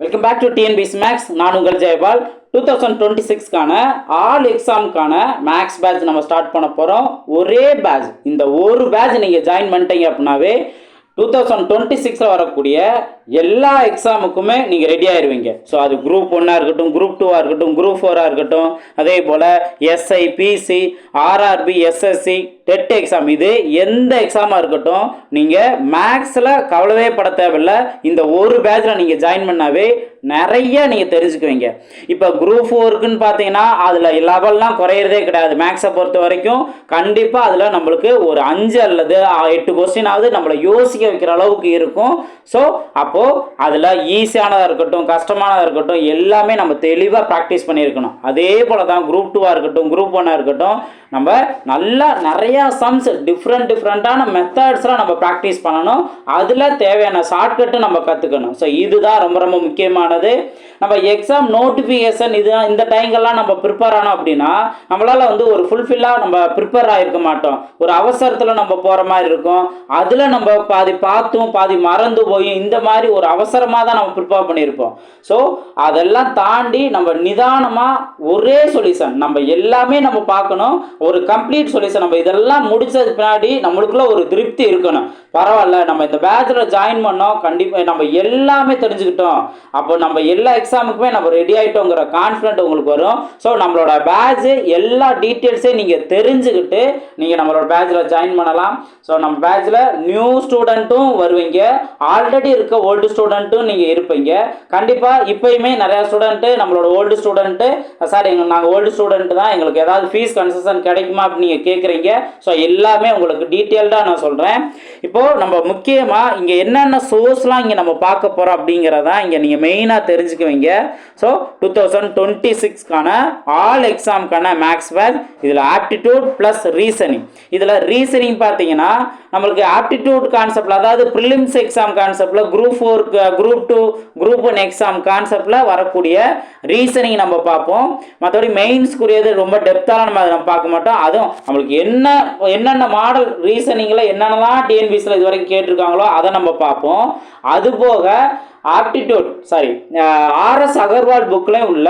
Welcome back to TNPSC maths நான் உங்கள் Jayapal. Two thousand twenty சிக்ஸ்க்கான ஆல் எக்ஸாமுக்கான மேக்ஸ் பேட்ச் நம்ம ஸ்டார்ட் பண்ண போகிறோம் ஒரே பேட்ச் இந்த ஒரு பேட்ச் நீங்கள் ஜாயின் பண்ணிட்டீங்க அப்படின்னாவே டூ தௌசண்ட் டுவெண்ட்டி சிக்ஸில் வரக்கூடிய எல்லா எக்ஸாமுக்குமே நீங்கள் ரெடி ஆயிடுவீங்க ஸோ அது குரூப் ஒன்னாக இருக்கட்டும் குரூப் டூவாக இருக்கட்டும் குரூப் ஃபோராக இருக்கட்டும் அதே போல் SI PC RRB SSC TET exam இது எந்த எக்ஸாமாக இருக்கட்டும் நீங்கள் மேக்ஸில் கவலவே பட தேவையில்ல. இந்த ஒரு பேட்சில் நீங்கள் ஜாயின் பண்ணாவே நிறைய நீங்கள் தெரிஞ்சுக்குவீங்க. இப்போ குரூப் ஃபோருக்குன்னு பார்த்தீங்கன்னா அதில் லெவல்லாம் குறையிறதே கிடையாது. மேக்ஸை பொறுத்த வரைக்கும் கண்டிப்பாக அதில் நம்மளுக்கு ஒரு அஞ்சு அல்லது எட்டு கொஸ்டினாவது நம்மளை யோசிக்க வைக்கிற அளவுக்கு இருக்கும். ஸோ அப்போ அப்போது அதில் ஈஸியானதாக இருக்கட்டும் கஷ்டமானதாக இருக்கட்டும் எல்லாமே நம்ம தெளிவாக ப்ராக்டிஸ் பண்ணியிருக்கணும். அதே போல் தான் குரூப் டூவாக இருக்கட்டும் குரூப் ஒன்னாக இருக்கட்டும் நம்ம நல்லா நிறையா சம்ஸ் டிஃப்ரெண்ட் டிஃப்ரெண்ட்டான மெத்தட்ஸ்லாம் நம்ம ப்ராக்டிஸ் பண்ணணும். அதில் தேவையான ஷார்ட்கட்டு நம்ம கற்றுக்கணும் ஸோ இதுதான் ரொம்ப ரொம்ப முக்கியமானது. நம்ம எக்ஸாம் நோட்டிஃபிகேஷன் இது இந்த டைங்கெல்லாம் நம்ம ப்ரிப்பேர் ஆனோம் அப்படின்னா நம்மளால் வந்து ஒரு ஃபுல்ஃபில்லாக நம்ம ப்ரிப்பேர் ஆகிருக்க மாட்டோம். ஒரு அவசரத்தில் நம்ம போகிற மாதிரி இருக்கும். அதில் நம்ம பாதி பார்த்தும் பாதி மறந்து போய் இந்த மாதிரி ஒரு அவசரமாக தான் நம்ம ப்ரிப்பேர் பண்ணியிருப்போம். ஸோ அதெல்லாம் தாண்டி நம்ம நிதானமாக ஒரே சொல்யூஷன் நம்ம எல்லாமே நம்ம பார்க்கணும். ஒரு கம்ப்ளீட் சொல்யூஷன் நம்ம இதெல்லாம் முடித்தது பின்னாடி நம்மளுக்குள்ள ஒரு திருப்தி இருக்கணும். பரவாயில்ல நம்ம இந்த பேட்சில் ஜாயின் பண்ணோம். கண்டிப்பாக நம்ம எல்லாமே தெரிஞ்சுக்கிட்டோம். அப்போ நம்ம எல்லா எக்ஸாமுக்குமே நம்ம ரெடி ஆகிட்டோங்கிற கான்ஃபிடென்ட் உங்களுக்கு வரும். ஸோ நம்மளோட பேட்ச் எல்லா டீட்டெயில்ஸையும் நீங்கள் தெரிஞ்சுக்கிட்டு நீங்கள் நம்மளோட பேட்சில் ஜாயின் பண்ணலாம். ஸோ நம்ம பேட்சில் நியூ ஸ்டூடெண்ட்டும் வருவீங்க. ஆல்ரெடி இருக்க ஓல்டு ஸ்டூடெண்ட்டும் நீங்கள் இருப்பீங்க. கண்டிப்பாக இப்போயுமே நிறையா ஸ்டூடெண்ட்டு நம்மளோட ஓல்டு ஸ்டூடெண்ட்டு சார் எங்கள் நாங்கள் ஓல்டு ஸ்டூடெண்ட்டு தான். எங்களுக்கு ஏதாவது ஃபீஸ் கன்செஷன் கிடைக்குமா அப்படின்னு நீங்கள் கேட்குறீங்க ஸோ எல்லாமே உங்களுக்கு டீட்டெயில்டாக நான் சொல்கிறேன் இப்போது நம்ம முக்கியமாக இங்கே என்னென்ன சோர்ஸ்லாம் இங்கே நம்ம பார்க்க போகிறோம் அப்படிங்கிறதான் இங்கே நீங்கள் மெயினாக தெரிஞ்சுக்குவீங்க. ஸோ டூ தௌசண்ட் டுவெண்ட்டி சிக்ஸ்க்கான ஆல் எக்ஸாமுக்கான மேக்ஸ் பேட்ச் இதில் ஆப்டிடியூட் ப்ளஸ் ரீசனிங் இதில் ரீசனிங் பார்த்தீங்கன்னா நம்மளுக்கு ஆப்டிடியூட் கான்செப்டில் அதாவது ப்ரிலிம்ஸ் எக்ஸாம் கான்செப்டில் group four group two group one exam கான்செப்டில் வரக்கூடிய ரீசனிங் நம்ம பார்ப்போம். மற்றபடி மெயின்ஸ்க்குரியது ரொம்ப டெப்த்தாக நம்ம அதை நம்ம பார்க்க மாட்டோம். அதுவும் நம்மளுக்கு என்ன என்னென்ன மாடல் ரீசனிங்கில் என்னென்னலாம் டிஎன்பிசியில் இது வரைக்கும் கேட்டிருக்காங்களோ அதை நம்ம பார்ப்போம். அதுபோக aptitude sorry R S Aggarwal புக்லேயும் உள்ள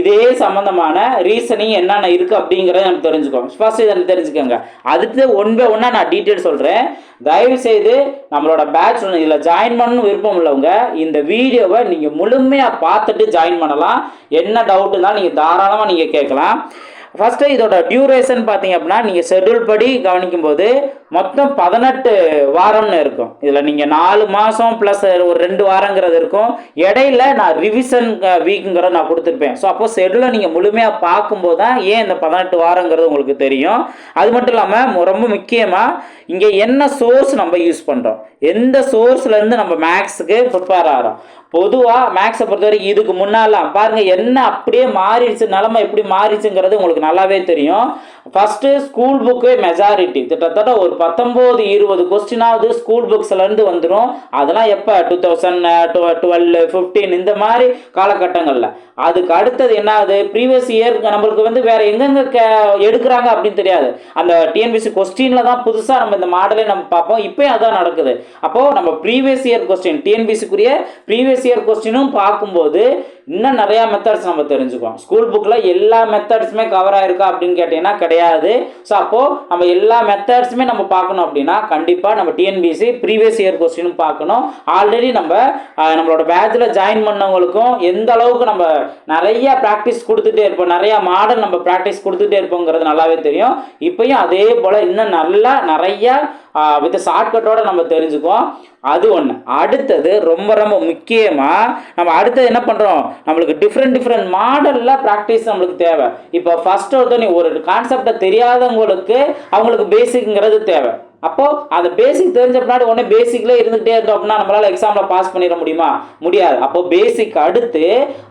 இதே சம்மந்தமான ரீசனிங் என்னென்ன இருக்குது அப்படிங்கிறத நம்ம தெரிஞ்சுக்கோங்க. ஃபர்ஸ்ட் இதை தெரிஞ்சுக்கோங்க. அடுத்து ஒன் பை ஒன்னாக நான் டீட்டெயில் சொல்கிறேன் தயவு செய்து நம்மளோட பேட்ச் இதில் ஜாயின் பண்ணணும் விருப்பம் உள்ளவங்க இந்த வீடியோவை நீங்கள் முழுமையாக பார்த்துட்டு ஜாயின் பண்ணலாம். என்ன டவுட் இருந்தாலும் நீங்கள் தாராளமாக நீங்கள் கேட்கலாம். ஃபஸ்ட்டு இதோட டியூரேஷன் பார்த்தீங்க அப்படின்னா நீங்கள் ஷெட்யூல் படி கவனிக்கும் போது மொத்தம் பதினெட்டு வாரம்னு இருக்கும். இதில் நீங்கள் நாலு மாதம் ப்ளஸ் ஒரு ரெண்டு வாரங்கிறது இருக்கும். இடையில நான் ரிவிஷன் வீக்குங்கிறத நான் கொடுத்துருப்பேன். ஸோ அப்போ ஷெட்யூலை நீங்கள் முழுமையாக பார்க்கும்போது தான் ஏன் இந்த பதினெட்டு வாரங்கிறது உங்களுக்கு தெரியும். அது மட்டும் இல்லாமல் ரொம்ப முக்கியமாக இங்கே என்ன சோர்ஸ் நம்ம யூஸ் பண்ணுறோம் எந்த சோர்ஸ்லேருந்து நம்ம மேக்ஸுக்கு ப்ரிப்பேர் ஆகிறோம் பொதுவாக மேக்ஸை பொறுத்த வரைக்கும் இதுக்கு முன்னாலாம் பாருங்கள் என்ன அப்படியே மாறிடுச்சு நிலமை எப்படி மாறிடுச்சுங்கிறது உங்களுக்கு நல்லாவே தெரியும். ஃபஸ்ட்டு ஸ்கூல் புக்கே மெஜாரிட்டி கிட்டத்தட்ட ஒரு பத்தொம்போது இருபது கொஸ்டினாவது ஸ்கூல் புக்ஸ்லேருந்து வந்துடும் அதெல்லாம் எப்போ? டூ தௌசண்ட் டுவெல் ஃபிஃப்டீன் இந்த மாதிரி காலகட்டங்களில். அதுக்கு அடுத்தது என்ன ஆகுது ப்ரீவியஸ் இயர் நம்மளுக்கு வந்து வேறு எங்கெங்க கே எடுக்கிறாங்க அப்படின்னு தெரியாது. அந்த டிஎன்பிசி கொஸ்டினில் தான் புதுசாக நம்ம இந்த மாடலே நம்ம பார்ப்போம். இப்போயும் அதான் நடக்குது. அப்போது நம்ம ப்ரீவியஸ் இயர் கொஸ்டின் டிஎன்பிசிக்குரிய ப்ரீவியஸ் இயர் கொஸ்டினும் பார்க்கும்போது இன்னும் நிறையா மெத்தட்ஸ் நம்ம தெரிஞ்சுக்குவோம். ஸ்கூல் புக்கில் எல்லா மெத்தட்ஸுமே கவர் ஆயிருக்கா அப்படின்னு கேட்டிங்கன்னா கிடையாது. ஸோ அப்போது நம்ம எல்லா மெத்தட்ஸுமே நம்ம பார்க்கணும் அப்படின்னா கண்டிப்பாக நம்ம டிஎன்பிசி ப்ரீவியஸ் இயர் கொஸ்டினும் பார்க்கணும். ஆல்ரெடி நம்ம நம்மளோட பேட்சில் ஜாயின் பண்ணவங்களுக்கும் எந்த அளவுக்கு நம்ம நிறைய ப்ராக்டிஸ் கொடுத்துட்டே இருப்போம். நிறையா மாடல் நம்ம ப்ராக்டிஸ் கொடுத்துட்டே இருப்போங்கிறது நல்லாவே தெரியும். இப்போயும் அதே போல் இன்னும் நல்லா நிறையா வித் ஷார்ட்கட்டோட நம்ம தெரிஞ்சுக்குவோம். அது ஒன்று அடுத்தது ரொம்ப ரொம்ப முக்கியமாக நம்ம அடுத்தது என்ன பண்ணுறோம் நம்மளுக்கு டிஃப்ரெண்ட் டிஃப்ரெண்ட் மாடலில் ப்ராக்டிஸ் நம்மளுக்கு தேவை. இப்போ ஃபஸ்ட்டு ஒருத்தர் நீ ஒரு கான்செப்டை தெரியாதவங்களுக்கு அவங்களுக்கு பேசிக்ங்கிறது தேவை. அப்போ அந்த பேசிக் தெரிஞ்ச பின்னாடி உடனே பேசிக்ல இருந்துகிட்டே இருந்தோம் அப்படின்னா நம்மளால எக்ஸாம்ல பாஸ் பண்ணிட முடியுமா? முடியாது. அப்போ பேசிக் அடுத்து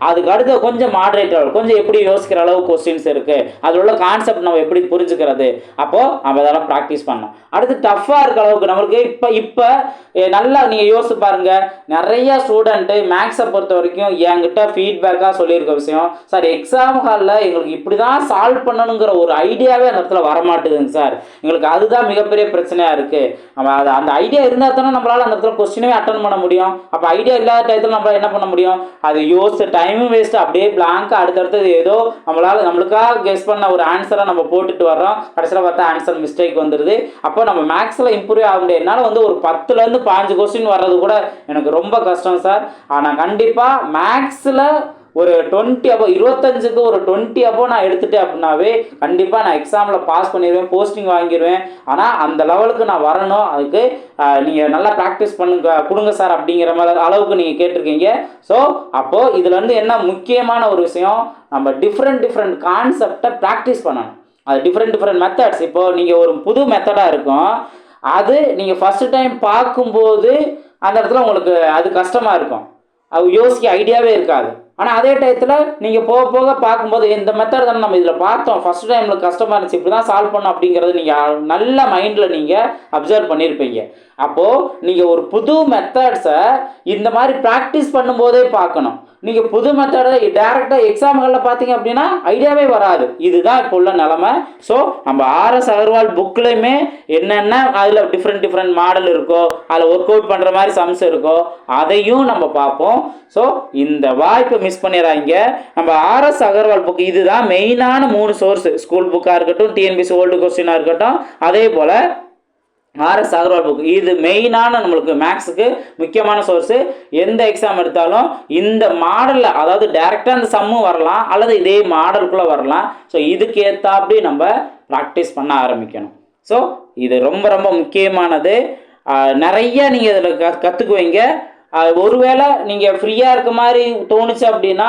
அதுக்கு அடுத்து கொஞ்சம் மாடரேட் கொஞ்சம் எப்படி யோசிக்கிற அளவு கொஸ்டின்ஸ் இருக்கு. அதில் உள்ள கான்செப்ட் நம்ம எப்படி புரிஞ்சுக்கிறது? அப்போ நம்ம அதெல்லாம் ப்ராக்டிஸ் பண்ணோம் அடுத்து டஃப்பாக இருக்க அளவுக்கு நம்மளுக்கு இப்போ இப்போ நல்லா நீங்கள் யோசிச்சு பாருங்க. நிறைய ஸ்டூடெண்ட்டு மேக்ஸை பொறுத்த வரைக்கும் என்கிட்ட ஃபீட்பேக்காக சொல்லியிருக்க விஷயம். சார் எக்ஸாம் ஹாலில் எங்களுக்கு இப்படி தான் சால்வ் பண்ணணுங்கிற ஒரு ஐடியாவே அந்த இடத்துல வரமாட்டுதுங்க சார். எங்களுக்கு அதுதான் மிகப்பெரிய பிரச்சனை. பிரச்சனையாக இருக்குது நம்ம அது அந்த ஐடியா இருந்தால் தானே நம்மளால் அந்த இடத்துல கொஸ்டினே அட்டன் பண்ண முடியும். அப்போ ஐடியா இல்லாத டயத்தில் நம்மளால் என்ன பண்ண முடியும்? அது யோசிச்சு டைமும் வேஸ்ட்டு அப்படியே பிளாங்காக அடுத்தடுத்தது ஏதோ நம்மளால் நம்மளுக்காக கெஸ் பண்ண ஒரு ஆன்சரை நம்ம போட்டுட்டு வர்றோம். கடைசியில் பார்த்தா ஆன்சர் மிஸ்டேக் வந்துடுது அப்போ நம்ம மேக்ஸில் இம்ப்ரூவ் ஆக முடியாது. என்னால் வந்து ஒரு பத்துலேருந்து பாஞ்சு கொஸ்டின் வர்றது கூட எனக்கு ரொம்ப கஷ்டம் சார் ஆனால் கண்டிப்பாக மேக்ஸில் ஒரு டுவெண்ட்டி அப்போ இருபத்தஞ்சுக்கு ஒரு டுவெண்ட்டி அப்போ நான் எடுத்துட்டேன் அப்படின்னாவே கண்டிப்பாக நான் எக்ஸாமில் பாஸ் பண்ணிடுவேன் போஸ்டிங் வாங்கிடுவேன் ஆனால் அந்த லெவலுக்கு நான் வரணும். அதுக்கு நீங்கள் நல்லா ப்ராக்டிஸ் பண்ணுங்க கொடுங்க சார் அப்படிங்கிற மாதிரி அளவுக்கு நீங்கள் கேட்டிருக்கீங்க. ஸோ அப்போது இதுலேருந்து என்ன முக்கியமான ஒரு விஷயம்? நம்ம டிஃப்ரெண்ட் டிஃப்ரெண்ட் கான்செப்டை ப்ராக்டிஸ் பண்ணணும். அது டிஃப்ரெண்ட் டிஃப்ரெண்ட் மெத்தட்ஸ் இப்போது நீங்கள் ஒரு புது மெத்தடாக இருக்கும். அது நீங்கள் ஃபஸ்ட்டு டைம் பார்க்கும்போது அந்த இடத்துல உங்களுக்கு அது கஷ்டமாக இருக்கும். அது யோசிக்க ஐடியாவே இருக்காது. ஆனால் அதே டயத்தில் நீங்கள் போக போக பார்க்கும்போது இந்த மெத்தட் தானே நம்ம இதில் பார்த்தோம். ஃபஸ்ட் டைமில் கஷ்டமாக இருந்துச்சு இப்படி தான் சால்வ் பண்ணோம். அப்படிங்கிறது நீங்கள் நல்ல மைண்டில் நீங்கள் அப்சர்வ் பண்ணியிருப்பீங்க அப்போது நீங்கள் ஒரு புது மெத்தட்ஸை இந்த மாதிரி ப்ராக்டிஸ் பண்ணும்போதே பார்க்கணும். நீங்கள் புது மெத்தடை டேரெக்டாக எக்ஸாம்களில் பார்த்தீங்க அப்படின்னா ஐடியாவே வராது. இதுதான் இப்போ உள்ள நிலமை. ஸோ நம்ம ஆர்எஸ் அகர்வால் புக்லேயுமே என்னென்ன அதில் டிஃப்ரெண்ட் டிஃப்ரெண்ட் மாடல் இருக்கோ அதில் ஒர்க் அவுட் பண்ணுற மாதிரி சம்ஸ் இருக்கோ அதையும் நம்ம பார்ப்போம். ஸோ இந்த வாய்ப்பை மிஸ் பண்ணிடுறாங்க நம்ம ஆர்எஸ் அகர்வால் புக் இதுதான் மெயினான மூணு சோர்ஸ் ஸ்கூல் புக்காக இருக்கட்டும் டிஎன்பிசி ஓல்டு கொஸ்டினாக இருக்கட்டும் அதே போல் ஆர்எஸ் அகர்வால் புக் இது மெயினான நம்மளுக்கு மேக்ஸுக்கு முக்கியமான சோர்ஸு எந்த எக்ஸாம் எடுத்தாலும் இந்த மாடலில் அதாவது டேரெக்டாக அந்த சம்மும் வரலாம் அல்லது இதே மாடலுக்குள்ளே வரலாம். ஸோ இதுக்கு ஏற்றாப்படி நம்ம ப்ராக்டிஸ் பண்ண ஆரம்பிக்கணும். ஸோ இது ரொம்ப ரொம்ப முக்கியமானது. நிறைய நீங்கள் இதில் க கற்றுக்குவீங்க ஒருவேளை நீங்கள் ஃப்ரீயாக இருக்க மாதிரி தோணுச்சு அப்படின்னா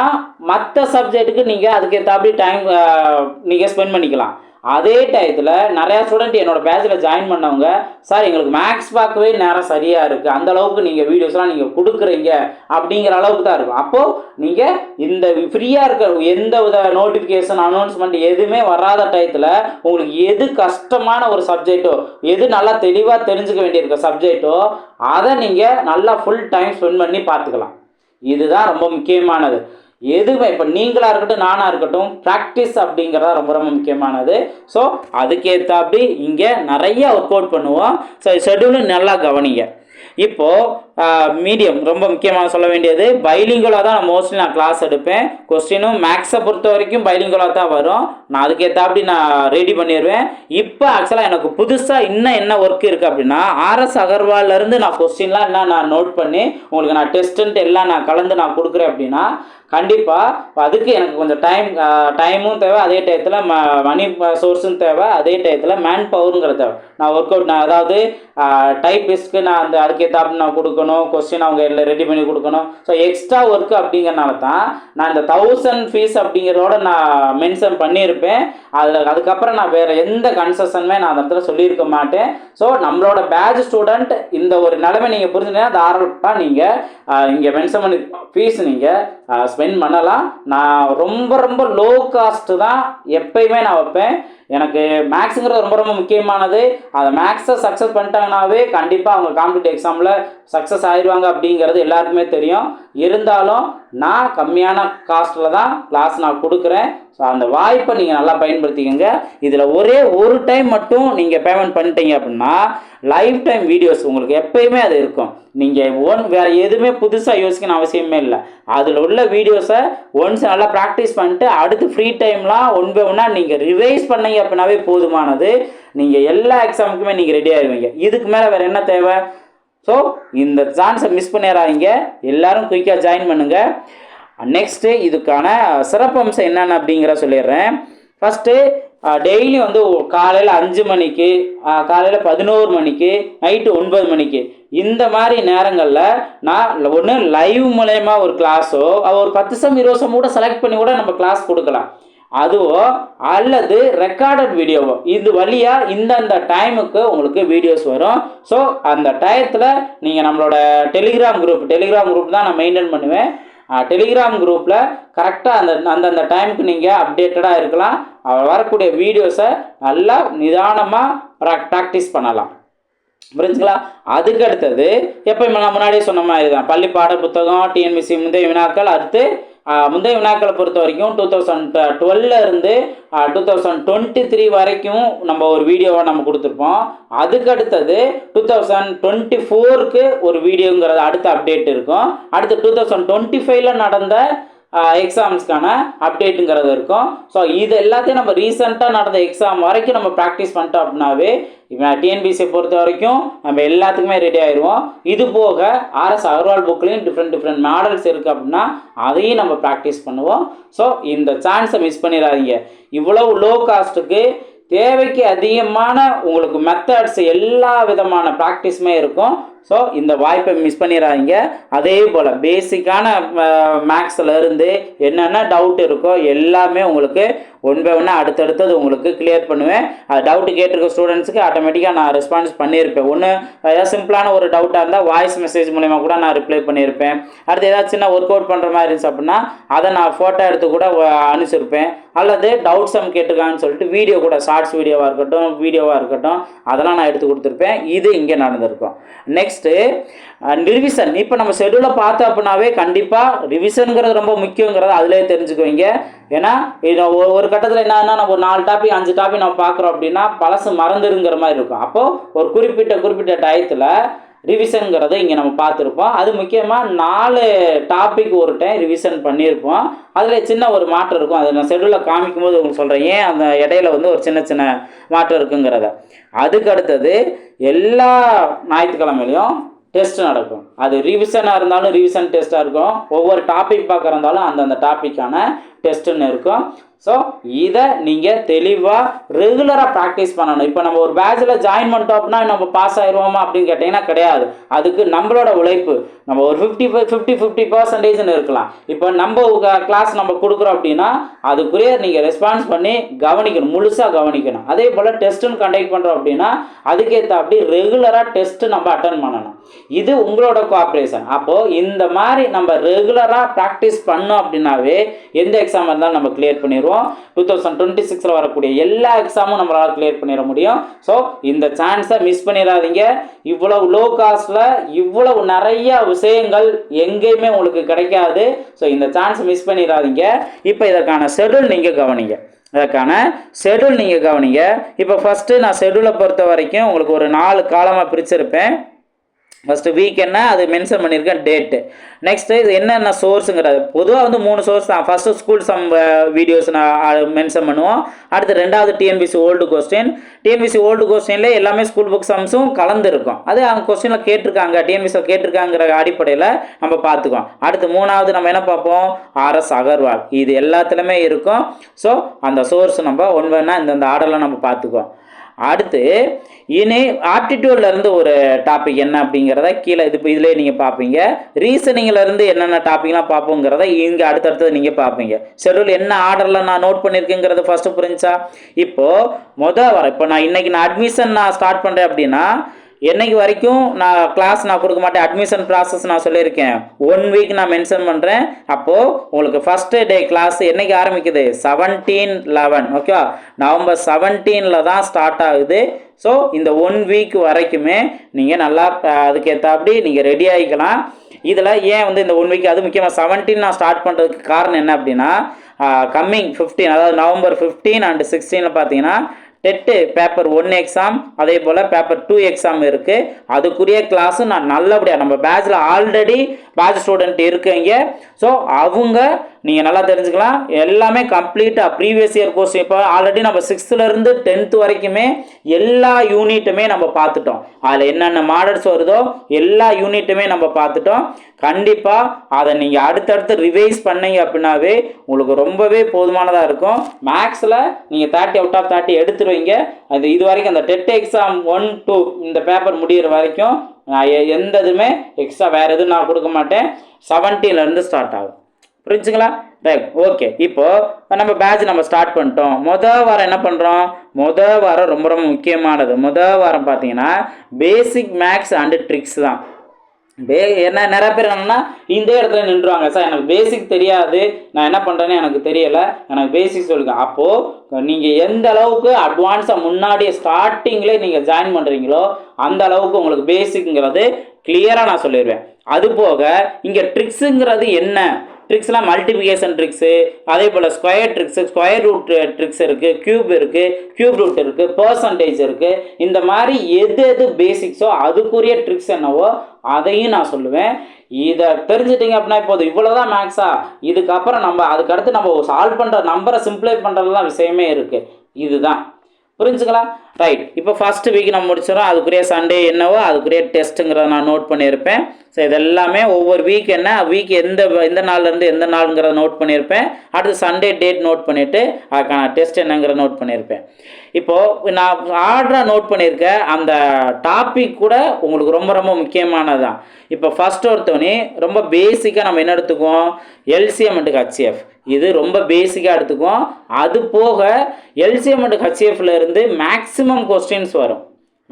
மற்ற சப்ஜெக்ட்டுக்கு நீங்கள் அதுக்கேற்றாப்படி டைம் நீங்கள் ஸ்பெண்ட் பண்ணிக்கலாம். அதே டயத்தில் நிறையா ஸ்டூடெண்ட் என்னோட பேட்சில் ஜாயின் பண்ணவங்க சார் எங்களுக்கு மேக்ஸ் பார்க்கவே நேரம் சரியாக இருக்குது அந்த அளவுக்கு நீங்கள் வீடியோஸ்லாம் நீங்கள் கொடுக்குறீங்க. அப்படிங்கிற அளவுக்கு தான் இருக்கும். அப்போது நீங்கள் இந்த ஃப்ரீயாக இருக்கிற எந்த வித நோட்டிஃபிகேஷன் அனௌன்ஸ்மெண்ட் எதுவுமே வராத டயத்தில் உங்களுக்கு எது கஷ்டமான ஒரு சப்ஜெக்ட்டோ எது நல்லா தெளிவாக தெரிஞ்சுக்க வேண்டியிருக்க சப்ஜெக்ட்டோ அதை நீங்கள் நல்லா ஃபுல் டைம் ஸ்பெண்ட் பண்ணி பார்த்துக்கலாம். இதுதான் ரொம்ப முக்கியமானது. எதுவுமே இப்போ நீங்களாக இருக்கட்டும் நானாக இருக்கட்டும் ப்ராக்டிஸ் அப்படிங்கிறதா ரொம்ப ரொம்ப முக்கியமானது. ஸோ அதுக்கேற்றாப்படி இங்கே நிறைய ஒர்க் அவுட் பண்ணுவோம். ஸோ ஷெட்யூலும் நல்லா கவனிங்க. இப்போது மீடியம் ரொம்ப முக்கியமாக சொல்ல வேண்டியது பைலிங்குலாக தான் நான் மோஸ்ட்லி நான் கிளாஸ் எடுப்பேன். கொஸ்டினும் மேக்ஸை பொறுத்த வரைக்கும் பைலிங்குலாக தான் வரும். நான் அதுக்கேற்றாப்படி நான் ரெடி பண்ணிடுவேன் இப்போ ஆக்சுவலாக எனக்கு புதுசாக இன்னும் என்ன ஒர்க் இருக்குது அப்படின்னா ஆர்எஸ் அகர்வால்லேருந்து நான் கொஸ்டின்லாம் என்ன நான் நோட் பண்ணி உங்களுக்கு நான் டெஸ்ட்டுன்ட்டு எல்லாம் நான் கலந்து நான் கொடுக்குறேன் அப்படின்னா கண்டிப்பாக அதுக்கு எனக்கு கொஞ்சம் டைம் டைமும் தேவை. அதே டயத்தில் ம மணி சோர்ஸும் தேவை. அதே டயத்தில் மேன் பவருங்கிற தேவை. நான் ஒர்க் அவுட் நான் அதாவது டைப்பிஸ்ட்க்கு நான் அந்த அதுக்கேற்றாப்புல நான் கொடுக்கணும். கொஸ்டின் அவங்க எல்லாம் ரெடி பண்ணி கொடுக்கணும். ஸோ எக்ஸ்ட்ரா ஒர்க்கு அப்படிங்கிறனால தான் நான் இந்த தௌசண்ட் ஃபீஸ் அப்படிங்கிறதோட நான் மென்ஷன் பண்ணியிருப்பேன். அதில் அதுக்கப்புறம் நான் வேறு எந்த கன்செஷனுமே நான் அந்த இடத்துல சொல்லியிருக்க மாட்டேன். ஸோ நம்மளோட பேட்ச் ஸ்டூடெண்ட் இந்த ஒரு நிலைமை நீங்கள் புரிஞ்சுனா தாராளமாக நீங்கள் இங்கே மென்ஷன் பண்ணி ஃபீஸ் நீங்கள் ஸ்பெண்ட் பண்ணலாம். நான் ரொம்ப ரொம்ப லோ காஸ்ட்டு தான் எப்பயுமே நான் வைப்பேன். எனக்கு மேக்ஸுங்கிறது ரொம்ப ரொம்ப முக்கியமானது. அதை மேக்ஸை சக்ஸஸ் பண்ணிட்டாங்கனாவே கண்டிப்பாக அவங்க காம்படிட்டிவ் எக்ஸாமில் சக்ஸஸ் ஆயிடுவாங்க அப்படிங்கிறது எல்லாருக்குமே தெரியும். இருந்தாலும் நான் கம்மியான காஸ்ட்டில் தான் கிளாஸ் நான் கொடுக்குறேன். ஸோ அந்த வாய்ப்பை நீங்கள் நல்லா பயன்படுத்திக்கோங்க. இதில் ஒரே ஒரு டைம் மட்டும் நீங்கள் பேமெண்ட் பண்ணிட்டீங்க அப்படின்னா லைஃப் டைம் வீடியோஸ் உங்களுக்கு எப்பயுமே அது இருக்கும். நீங்கள் ஒன் வேறு எதுவுமே புதுசாக யோசிக்கணும் அவசியமே இல்லை. அதில் உள்ள வீடியோஸை ஒன்ஸ் நல்லா ப்ராக்டிஸ் பண்ணிட்டு அடுத்து ஃப்ரீ டைம்லாம் ஒன் பை ஒன்னாக நீங்கள் ரிவைஸ் பண்ணீங்க அப்படின்னாவே போதுமானது. நீங்கள் எல்லா எக்ஸாமுக்குமே நீங்கள் ரெடி ஆயிடுவீங்க இதுக்கு மேலே வேறு என்ன தேவை? ஸோ இந்த சான்ஸை மிஸ் பண்ணிடாதீங்க. எல்லாரும் குயிக்காக ஜாயின் பண்ணுங்கள் நெக்ஸ்ட்டு இதுக்கான சிறப்பம்சம் என்னென்ன அப்படிங்கிற சொல்லிடுறேன். ஃபஸ்ட்டு டெய்லி வந்து காலையில் அஞ்சு மணிக்கு காலையில் பதினோரு மணிக்கு நைட்டு ஒன்பது மணிக்கு. இந்த மாதிரி நேரங்களில் நான் ஒன்று லைவ் மூலயமா ஒரு கிளாஸோ ஒரு பத்து சம் இருபது சம் கூட செலக்ட் பண்ணி கூட நம்ம கிளாஸ் கொடுக்கலாம். அதுவோ அல்லது ரெக்கார்டட் வீடியோவோ இது வழியாக இந்தந்த டைமுக்கு உங்களுக்கு வீடியோஸ் வரும். ஸோ அந்த டயத்தில் நீங்கள் நம்மளோட டெலிகிராம் குரூப் டெலிகிராம் குரூப் தான் நான் மெயின்டைன் பண்ணுவேன். டெலிகிராம் குரூப்பில் கரெக்டாக அந்த அந்தந்த டைமுக்கு நீங்கள் அப்டேட்டடாக இருக்கலாம். வரக்கூடிய வீடியோஸை நல்லா நிதானமாக ப்ரா ப்ராக்டிஸ் பண்ணலாம். புரிஞ்சுங்களா? அதுக்கு அடுத்தது எப்போ நான் முன்னாடியே சொன்ன மாதிரி தான் பள்ளி பாட புத்தகம் டிஎன்பிசி முந்தைய வினாக்கள் அடுத்து முந்தைய வினாக்களை பொறுத்த வரைக்கும் டூ தௌசண்ட் டுவெல்ல இருந்து டூ தௌசண்ட் டுவெண்ட்டி த்ரீ வரைக்கும் நம்ம ஒரு வீடியோவை நம்ம கொடுத்துருப்போம். அதுக்கு அடுத்தது டூ தௌசண்ட் டுவெண்ட்டி ஃபோருக்கு ஒரு வீடியோங்கிறது அடுத்த அப்டேட் இருக்கும். அடுத்து டூ தௌசண்ட் டுவெண்ட்டி ஃபைவ்ல நடந்த எக்ஸாம்ஸ்க்கான அப்டேட்டுங்கிறது இருக்கும். ஸோ இது எல்லாத்தையும் நம்ம ரீசெண்டாக நடந்த எக்ஸாம் வரைக்கும் நம்ம ப்ராக்டிஸ் பண்ணிட்டோம் அப்படின்னாவே இவன் டிஎன்பிசியை பொறுத்த வரைக்கும் நம்ம எல்லாத்துக்குமே ரெடி ஆயிடுவோம் இது போக ஆர்எஸ் அகர்வால் புக்லேயும் டிஃப்ரெண்ட் டிஃப்ரெண்ட் மாடல்ஸ் இருக்குது அப்படின்னா அதையும் நம்ம ப்ராக்டிஸ் பண்ணுவோம். ஸோ இந்த சான்ஸை மிஸ் பண்ணிடாதீங்க. இவ்வளவு லோ காஸ்ட்டுக்கு தேவைக்கு அதிகமான உங்களுக்கு மெத்தட்ஸ் எல்லா விதமான ப்ராக்டிஸுமே இருக்கும். ஸோ இந்த வாய்ப்பை மிஸ் பண்ணிடாதீங்க அதே போல் பேசிக்கான மேக்ஸில் இருந்து என்னென்ன டவுட் இருக்கோ எல்லாமே உங்களுக்கு ஒன் பை ஒன்று அடுத்தடுத்தது உங்களுக்கு கிளியர் பண்ணுவேன். அது டவுட்டு கேட்டிருக்க ஸ்டூடெண்ட்ஸுக்கு ஆட்டோமேட்டிக்காக நான் ரெஸ்பான்ஸ் பண்ணியிருப்பேன் ஒன்று ஏதாவது சிம்பிளான ஒரு டவுட்டாக இருந்தால் வாய்ஸ் மெசேஜ் மூலயமா கூட நான் ரிப்ளை பண்ணியிருப்பேன் அடுத்து ஏதாவது சின்ன ஒர்க் அவுட் பண்ணுற மாதிரி இருந்துச்சு அப்படின்னா அதை நான் ஃபோட்டோ எடுத்து கூட அனுப்பிச்சிருப்பேன். அல்லது டவுட் சம் கேட்டிருக்காங்கன்னு சொல்லிட்டு வீடியோ கூட ஷார்ட்ஸ் வீடியோவாக இருக்கட்டும் வீடியோவாக இருக்கட்டும் அதெல்லாம் நான் எடுத்து கொடுத்துருப்பேன். இது இங்கே நடந்திருக்கும். நெக்ஸ்ட் நெக்ஸ்ட்டு ரிவிஷன் இப்போ நம்ம ஷெடியூலை பார்த்தோம் அப்படின்னாவே கண்டிப்பாக ரிவிஷனுங்கிறது ரொம்ப முக்கியங்கிறத அதிலே தெரிஞ்சுக்குவீங்க. ஏன்னா இது ஒரு ஒரு கட்டத்தில் என்னன்னா நம்ம ஒரு நாலு டாபிக் அஞ்சு டாபிக் நம்ம பார்க்குறோம் அப்படின்னா பழசு மறந்துருங்கிற மாதிரி இருக்கும். அப்போது ஒரு குறிப்பிட்ட குறிப்பிட்ட டயத்தில் ரிவிஷனுங்கிறத இங்கே நம்ம பார்த்துருப்போம். அது முக்கியமாக நாலு டாபிக் ஒரு டைம் ரிவிஷன் பண்ணியிருப்போம். அதில் சின்ன ஒரு மாற்றம் இருக்கும். அதை நான் ஷெடியூலில் காமிக்கும் போது உங்களுக்கு சொல்கிறேன் ஏன் அந்த இடையில வந்து ஒரு சின்ன சின்ன மாற்றம் இருக்குங்கிறத. அதுக்கு அடுத்தது எல்லா ஞாயிற்றுக்கிழமையிலையும் டெஸ்ட் நடக்கும். அது ரிவிஷனாக இருந்தாலும் ரிவிஷன் டெஸ்ட்டாக இருக்கும். ஒவ்வொரு டாபிக் பார்க்குறதாலும் அந்தந்த டாப்பிக்கான டெஸ்ட்டுன்னு இருக்கும். ஸோ இதை நீங்கள் தெளிவாக ரெகுலராக ப்ராக்டிஸ் பண்ணணும். இப்போ நம்ம ஒரு பேட்சில் ஜாயின் பண்ணிட்டோம் அப்படின்னா நம்ம பாஸ் ஆயிடுவோமா அப்படின்னு கேட்டிங்கன்னா கிடையாது. அதுக்கு நம்மளோட உழைப்பு. நம்ம ஒரு ஃபிஃப்டி ஃபிஃப்டி ஃபிஃப்டி பர்சன்டேஜ்னு இருக்கலாம். இப்போ நம்ம கிளாஸ் நம்ம கொடுக்குறோம் அப்படின்னா அதுக்குரிய நீங்கள் ரெஸ்பான்ஸ் பண்ணி கவனிக்கணும். முழுசாக கவனிக்கணும். அதே போல் டெஸ்ட்டுன்னு கண்டக்ட் பண்ணுறோம் அப்படின்னா அதுக்கேற்ற அப்படி ரெகுலராக டெஸ்ட்டு நம்ம அட்டன் பண்ணணும். இது உங்களோட கோஆப்ரேஷன் அப்போது இந்த மாதிரி நம்ம ரெகுலராக ப்ராக்டிஸ் பண்ணோம் அப்படின்னாவே எந்த எக்ஸாம் இருந்தாலும் நம்ம கிளியர் பண்ணிடுவோம் டூ தௌசண்ட் டுவெண்ட்டி சிக்ஸில் வரக்கூடிய எல்லா எக்ஸாமும் நம்மளால் கிளியர் பண்ணிட முடியும். ஸோ இந்த சான்ஸை மிஸ் பண்ணிடாதீங்க. இவ்வளவு லோ காஸ்ட்டில் இவ்வளவு நிறைய விஷயங்கள் எங்கேயுமே உங்களுக்கு கிடைக்காது. ஸோ இந்த சான்ஸை மிஸ் பண்ணிடாதீங்க. இப்போ இதற்கான ஷெடியூல் நீங்கள் கவனிங்க. அதற்கான ஷெடியூல் நீங்கள் கவனிங்க. இப்போ ஃபஸ்ட்டு நான் ஷெடியூலை பொறுத்த வரைக்கும் உங்களுக்கு ஒரு நாலு காலமாக பிரிச்சிருப்பேன். ஃபஸ்ட்டு வீக் என்ன? அது மென்ஷன் பண்ணியிருக்கேன் டேட்டு நெக்ஸ்ட்டு இது என்னென்ன சோர்ஸுங்கிறது பொதுவாக வந்து மூணு சோர்ஸ் தான். ஃபஸ்ட்டு ஸ்கூல் சம் வீடியோஸ் நான் மென்ஷன் பண்ணுவோம். அடுத்து ரெண்டாவது TNPSC old question TNPSC old கொஸ்டினில் எல்லாமே ஸ்கூல் புக் சம்ஸும் கலந்துருக்கும். அது அவங்க கொஸ்டினில் கேட்டிருக்காங்க. டிஎன்பிசியில் கேட்டிருக்காங்கிற அடிப்படையில் நம்ம பார்த்துக்குவோம். அடுத்து மூணாவது நம்ம என்ன பார்ப்போம்? ஆர்எஸ் அகர்வால் இது எல்லாத்துலேயுமே இருக்கும். ஸோ அந்த சோர்ஸ் நம்ம ஒன் ஒன்றா இந்தந்த ஆர்டரில் நம்ம பார்த்துக்குவோம். அடுத்து இனி ஆப்டிடியூட்ல இருந்து ஒரு டாபிக் என்ன அப்படிங்கிறத கீழே இது இதிலே நீங்கள் பார்ப்பீங்க ரீசனிங்ல இருந்து என்னென்ன டாபிக்லாம் பார்ப்போங்கிறத இங்கே அடுத்தடுத்தது நீங்கள் பார்ப்பீங்க ஷெடியூல் என்ன ஆர்டரில் நான் நோட் பண்ணியிருக்கேங்கிறது ஃபஸ்ட்டு புரிஞ்சா இப்போது மொதல் வர இப்போ நான் இன்னைக்கு நான் அட்மிஷன் நான் ஸ்டார்ட் பண்ணுறேன் அப்படின்னா என்னைக்கு வரைக்கும் நான் கிளாஸ் நான் கொடுக்க மாட்டேன். அட்மிஷன் ப்ராசஸ் நான் சொல்லியிருக்கேன். ஒன் வீக் நான் மென்ஷன் பண்ணுறேன் அப்போது உங்களுக்கு ஃபஸ்ட்டு டே கிளாஸ் என்றைக்கு ஆரம்பிக்குது? செவன்டீன் லெவன் ஓகேவா நவம்பர் செவன்டீனில் தான் ஸ்டார்ட் ஆகுது. ஸோ இந்த ஒன் வீக் வரைக்குமே நீங்கள் நல்லா அதுக்கேற்றபடி நீங்கள் ரெடி ஆகிக்கலாம். இதில் ஏன் வந்து இந்த ஒன் வீக் அது முக்கியமாக செவன்டீன் நான் ஸ்டார்ட் பண்ணுறதுக்கு காரணம் என்ன அப்படின்னா கம்மிங் ஃபிஃப்டீன் அதாவது நவம்பர் ஃபிஃப்டீன் அண்ட் சிக்ஸ்டீனில் பார்த்தீங்கன்னா டெட்டு பேப்பர் ஒன் எக்ஸாம் அதே போல் பேப்பர் டூ எக்ஸாம் இருக்குது அதுக்குரிய கிளாஸும் நான் நல்லபடியாக நம்ம பேட்சில் ஆல்ரெடி பேட்ச் ஸ்டூடெண்ட் இருக்கீங்க. ஸோ அவங்க நீங்கள் நல்லா தெரிஞ்சுக்கலாம். எல்லாமே கம்ப்ளீட்டாக ப்ரீவியஸ் இயர் கோர்ஸ் இப்போ ஆல்ரெடி நம்ம சிக்ஸ்த்துலேருந்து டென்த்து வரைக்குமே எல்லா யூனிட்டுமே நம்ம பார்த்துட்டோம். அதில் என்னென்ன மாடல்ஸ் வருதோ எல்லா யூனிட்டுமே நம்ம பார்த்துட்டோம். கண்டிப்பாக அதை நீங்கள் அடுத்தடுத்து ரிவைஸ் பண்ணீங்க அப்படின்னாவே உங்களுக்கு ரொம்பவே போதுமானதாக இருக்கும். மேக்ஸில் நீங்கள் தேர்ட்டி அவுட் ஆஃப் தேர்ட்டி எடுத்துருவீங்க. அது இது வரைக்கும் அந்த டெட் எக்ஸாம் ஒன் டூ இந்த பேப்பர் முடியிற வரைக்கும் நான் எ- எந்த இதுவுமே எக்ஸ்ட்ரா வேறு எதுவும் நான் கொடுக்க மாட்டேன். 17 ஸ்டார்ட் ஆகும். புரிஞ்சுங்களா? ரைட் ஓகே இப்போ நம்ம பேட்ச் நம்ம ஸ்டார்ட் பண்ணிட்டோம். மொதல் வாரம் என்ன பண்ணுறோம் மொதல் வாரம் ரொம்ப ரொம்ப முக்கியமானது. மொதல் வாரம் பார்த்தீங்கன்னா பேசிக் மேக்ஸ் அண்டு ட்ரிக்ஸ் தான். பே என்ன நிறைய பேர் என்னன்னா இந்த இடத்துல நின்றுவாங்க. சார் எனக்கு பேசிக் தெரியாது. நான் என்ன பண்ணுறேன்னு எனக்கு தெரியலை. எனக்கு பேசிக் சொல்லுங்க. அப்போது நீங்கள் எந்த அளவுக்கு அட்வான்ஸாக முன்னாடியே ஸ்டார்டிங்லேயே நீங்கள் ஜாயின் பண்ணுறீங்களோ அந்த அளவுக்கு உங்களுக்கு பேசிக்ங்கிறது கிளியராக நான் சொல்லிடுவேன் அது போக இங்கே ட்ரிக்ஸுங்கிறது என்ன? ட்ரிக்ஸ்லாம் மல்டிபிகேஷன் ட்ரிக்ஸு அதே போல் square tricks square root tricks இருக்குது க்யூப் இருக்குது க்யூப் ரூட் இருக்குது பர்சன்டேஜ் இருக்குது இந்த மாதிரி எது எது பேசிக்ஸோ அதுக்குரிய ட்ரிக்ஸ் என்னவோ அதையும் நான் சொல்லுவேன். இதை தெரிஞ்சுட்டீங்க அப்படின்னா இப்போது இவ்வளோதான் மேக்ஸா. இதுக்கப்புறம் நம்ம அதுக்கடுத்து நம்ம சால்வ் பண்ணுற நம்பரை சிம்பிளை பண்ணுறதுலாம் விஷயமே இருக்குது இதுதான். புரிஞ்சுங்களா ரைட் இப்போ ஃபர்ஸ்ட் வீக் நம்ம முடிச்சிடும் அதுக்குரிய சண்டே என்னவோ அதுக்குரிய டெஸ்ட்டுங்கிறத நான் நோட் பண்ணியிருப்பேன். ஸோ இது எல்லாமே ஒவ்வொரு வீக் என்ன வீக் எந்த எந்த நாள்லேருந்து எந்த நாளுங்கிறத நோட் பண்ணியிருப்பேன். அடுத்து சண்டே டேட் நோட் பண்ணிவிட்டு அதுக்கான டெஸ்ட் என்னங்கிறத நோட் பண்ணியிருப்பேன். இப்போது நான் ஆர்டராக நோட் பண்ணியிருக்க அந்த டாபிக் கூட உங்களுக்கு ரொம்ப ரொம்ப முக்கியமானது தான் இப்போ ஃபஸ்ட் ஒருத்தவனே ரொம்ப பேசிக்காக நம்ம என்ன எடுத்துக்குவோம்? எல்சிஎம் அண்டு ஹச்சிஎஃப் இது ரொம்ப பேசிக்காக எடுத்துக்குவோம். அது போக எல்சிஎம் அண்ட் ஹச்சிஎஃப்ல இருந்து மேக்ஸிமம் கொஸ்டின்ஸ் வரும்.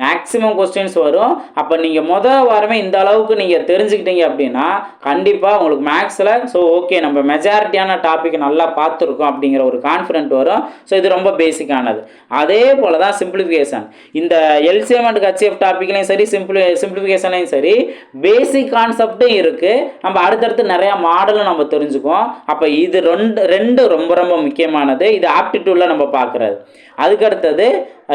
மேக்ஸிமம் கொஸ்டின்ஸ் வரும். அப்போ நீங்கள் மொதல் வாரமே இந்த அளவுக்கு நீங்கள் தெரிஞ்சுக்கிட்டீங்க அப்படின்னா கண்டிப்பாக உங்களுக்கு மேக்ஸில் ஸோ ஓகே நம்ம மெஜாரிட்டியான டாபிக் நல்லா பார்த்துருக்கோம் அப்படிங்கிற ஒரு கான்ஃபிடென்ட் வரும். ஸோ இது ரொம்ப பேசிக்கானது அதே போல் தான் சிம்பிளிஃபிகேஷன் இந்த எல்சிஎம் அண்ட் ஹச்சிஎஃப் டாப்பிக்லையும் சரி சிம்பிளி சிம்பிளிஃபிகேஷன்லையும் சரி பேசிக் கான்செப்டும் இருக்குது நம்ம அடுத்தடுத்து நிறையா மாடலும் நம்ம தெரிஞ்சுக்குவோம். அப்போ இது ரெண்டு ரெண்டு ரொம்ப ரொம்ப முக்கியமானது. இது ஆப்டிடியூடில் நம்ம பார்க்குறது. அதுக்கடுத்தது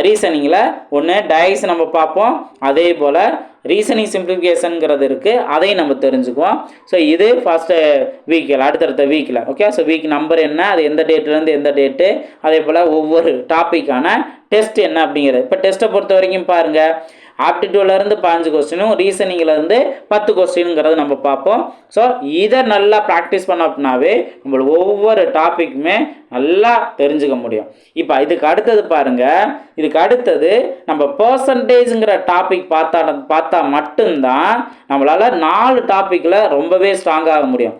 ரீசனிங்கில் ஒன்று டயஸ் நம்ம பார்ப்போம். அதே போல் ரீசனிங் சிம்பிளிஃபிகேஷனுங்கிறது இருக்குது அதையும் நம்ம தெரிஞ்சுக்குவோம். ஸோ இது ஃபஸ்ட்டு வீக்கில் அடுத்தடுத்த வீக்கில் ஓகே ஸோ வீக் நம்பர் என்ன அது எந்த டேட்லேருந்து எந்த டேட்டு அதே போல் ஒவ்வொரு டாப்பிக்கான டெஸ்ட் என்ன அப்படிங்கிறது. இப்போ டெஸ்ட்டை பொறுத்த வரைக்கும் பாருங்கள் ஆப்டிடியூட்லேருந்து பாஞ்சு கொஸ்டினும் ரீசனிங்லேருந்து பத்து கொஸ்டினுங்கிறத நம்ம பார்ப்போம். ஸோ இதை நல்லா ப்ராக்டிஸ் பண்ண அப்படின்னாவே நம்மளுக்கு ஒவ்வொரு டாப்பிக்குமே நல்லா தெரிஞ்சுக்க முடியும். இப்போ இதுக்கு அடுத்தது பாருங்கள் இதுக்கு அடுத்தது நம்ம பர்சன்டேஜுங்கிற டாபிக் பார்த்தா பார்த்தா மட்டும்தான் நம்மளால் நாலு டாப்பிக்கில் ரொம்பவே ஸ்ட்ராங்காக முடியும்.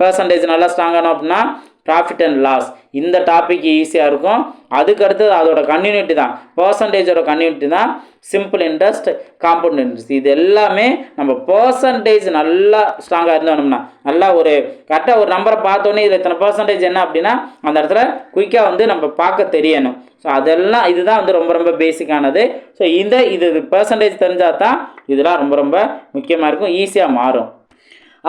பர்சன்டேஜ் நல்லா ஸ்ட்ராங்கானோம் அப்படின்னா ப்ராஃபிட் அண்ட் லாஸ் இந்த டாபிக் ஈஸியாக இருக்கும். அதுக்கு அடுத்தது அதோட கன்யூனிட்டி தான். பர்சன்டேஜோட கன்யூனிட்டி தான். சிம்பிள் இன்ட்ரெஸ்ட் காம்பவுண்ட் இன்ட்ரெஸ்ட் இது எல்லாமே நம்ம பர்சன்டேஜ் நல்லா ஸ்ட்ராங்காக இருந்தோம்னா நல்லா ஒரு கரெக்டாக ஒரு நம்பரை பார்த்தோன்னே இதில் இத்தனை பர்சன்டேஜ் என்ன அப்படின்னா அந்த இடத்துல குயிக்காக வந்து நம்ம பார்க்க தெரியணும். ஸோ அதெல்லாம் இதுதான் வந்து ரொம்ப ரொம்ப பேசிக்கானது ஸோ இந்த இது பர்சன்டேஜ் தெரிஞ்சால் தான் இதெல்லாம் ரொம்ப ரொம்ப முக்கியமாக இருக்கும் ஈஸியாக மாறும்.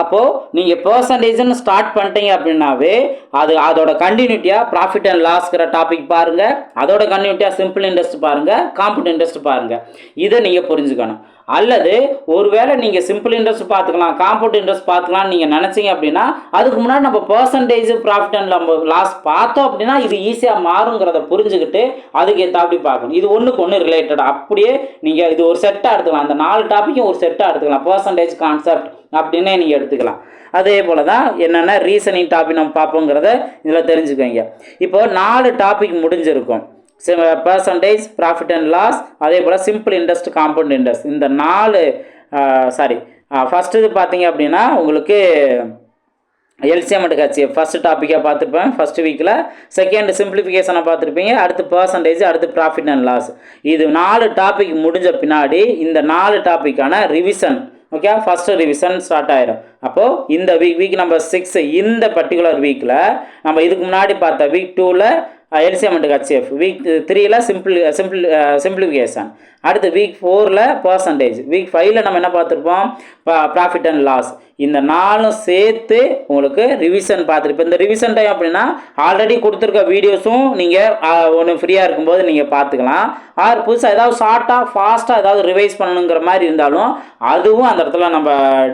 அப்போது நீங்கள் பர்சன்டேஜ்னு ஸ்டார்ட் பண்ணிட்டீங்க அப்படின்னாவே அது அதோட கண்டினியூட்டியாக ப்ராஃபிட் அண்ட் லாஸ்ங்கிற டாபிக் பாருங்கள் அதோட கண்டினியூட்டியாக சிம்பிள் இன்ட்ரெஸ்ட் பாருங்கள் காம்பவுண்ட் இன்ட்ரெஸ்ட் பாருங்கள் இதை நீங்கள் புரிஞ்சுக்கணும். அல்லது ஒருவேளை நீங்கள் சிம்பிள் இன்ட்ரெஸ்ட் பார்த்துக்கலாம் காம்பவுண்ட் இன்ட்ரெஸ்ட் பார்த்துக்கலாம்னு நீங்கள் நினச்சிங்க அப்படின்னா அதுக்கு முன்னாடி நம்ம பர்சன்டேஜ் ப்ராஃபிட் அண்ட் நம்ம லாஸ் பார்த்தோம் அப்படின்னா இது ஈஸியாக மாறுங்கிறத புரிஞ்சுக்கிட்டு அதுக்கு ஏற்றாப்படி பார்க்கணும். இது ஒன்றுக்கு ஒன்று ரிலேட்டட் அப்படியே நீங்கள் இது ஒரு செட்டாக எடுத்துக்கலாம். அந்த நாலு டாப்பிக்கும் ஒரு செட்டாக எடுத்துக்கலாம். பர்சன்டேஜ் கான்செப்ட் அப்படின்னே நீங்கள் எடுத்துக்கலாம். அதே போல் தான் என்னென்ன ரீசனிங் டாபிக் நம்ம பார்ப்போங்கிறத இதில் தெரிஞ்சுக்கோங்க இப்போ நாலு டாபிக் முடிஞ்சிருக்கும். பர்சன்டேஜ் ப்ராஃபிட் அண்ட் லாஸ் அதே போல் சிம்பிள் இன்ட்ரெஸ்ட் காம்பவுண்ட் இன்ட்ரெஸ்ட் இந்த நாலு uh, சாரி ஃபஸ்ட்டு uh, இது பார்த்தீங்க அப்படின்னா உங்களுக்கு எல்சிஎம் அண்ட் ஹெச்எஃப் ஃபஸ்ட்டு டாப்பிக்காக பார்த்துருப்பேன் ஃபஸ்ட்டு வீக்கில் செகண்ட் சிம்பிளிஃபிகேஷனை பார்த்துருப்பீங்க அடுத்து பர்சன்டேஜ் அடுத்து ப்ராஃபிட் அண்ட் லாஸ் இது நாலு டாபிக் முடிஞ்ச பின்னாடி இந்த நாலு டாப்பிக்கான revision okay first revision start ஆயிரும். அப்போது இந்த வீக் வீக் நம்பர் சிக்ஸ் இந்த பர்டிகுலர் வீக்கில் நம்ம இதுக்கு முன்னாடி பார்த்த வீக் டூவில் எல்சிஎம் ஹெச்எஃப் வீக் த்ரீயில் சிம்பிள் சிம்பிள் சிம்பிளிஃபிகேஷன் அடுத்து வீக் ஃபோரில் பர்சன்டேஜ் வீக் ஃபைவ்ல நம்ம என்ன பார்த்துருப்போம்? ப்ராஃபிட் அண்ட் லாஸ் இந்த நாலும் சேர்த்து உங்களுக்கு ரிவிஷன் பார்த்துருப்போம் இந்த ரிவிஷன் டைம் அப்படின்னா ஆல்ரெடி கொடுத்துருக்க வீடியோஸும் நீங்கள் ஒன்று ஃப்ரீயாக இருக்கும்போது நீங்கள் பார்த்துக்கலாம். ஆர் புதுசாக ஏதாவது ஷார்ட்டாக ஃபாஸ்ட்டாக ஏதாவது ரிவைஸ் பண்ணணுங்கிற மாதிரி இருந்தாலும் அதுவும் அந்த இடத்துல நம்ம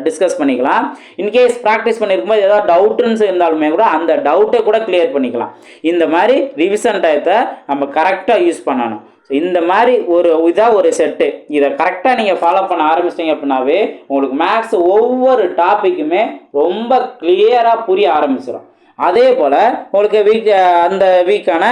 டிஸ்கஸ் பண்ணிக்கலாம். இன்கேஸ் ப்ராக்டிஸ் பண்ணியிருக்கும்போது ஏதாவது டவுட்டுன்னு இருந்தாலுமே கூட அந்த டவுட்டை கூட கிளியர் பண்ணிக்கலாம். இந்த மாதிரி ரிவிஷன் டயத்தை நம்ம கரெக்டாக யூஸ் பண்ணணும். ஸோ இந்த மாதிரி ஒரு இதாக ஒரு செட்டு இதை கரெக்டாக நீங்கள் ஃபாலோ பண்ண ஆரம்பிச்சிட்டிங்க அப்படின்னாவே உங்களுக்கு மேக்ஸ் ஒவ்வொரு டாப்பிக்குமே ரொம்ப கிளியராக புரிய ஆரம்பிச்சிடும் அதே போல் உங்களுக்கு வீக் அந்த வீக்கான